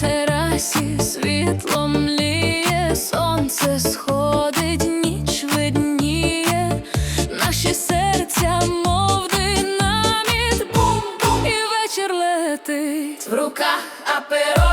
Терасі світло мліє, сонце сходить, ніч видніє, наші серця, мов динаміт, і вечір летить в руках Ah, aperol.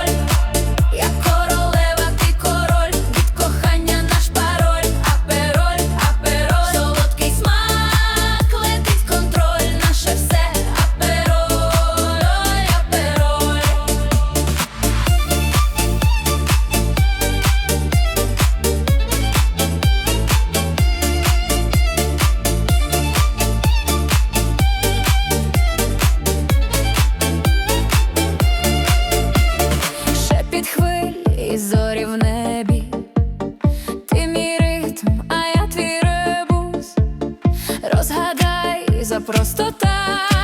зорі в небі, ти мій ритм, а я твій ребус, розгадай за просто так.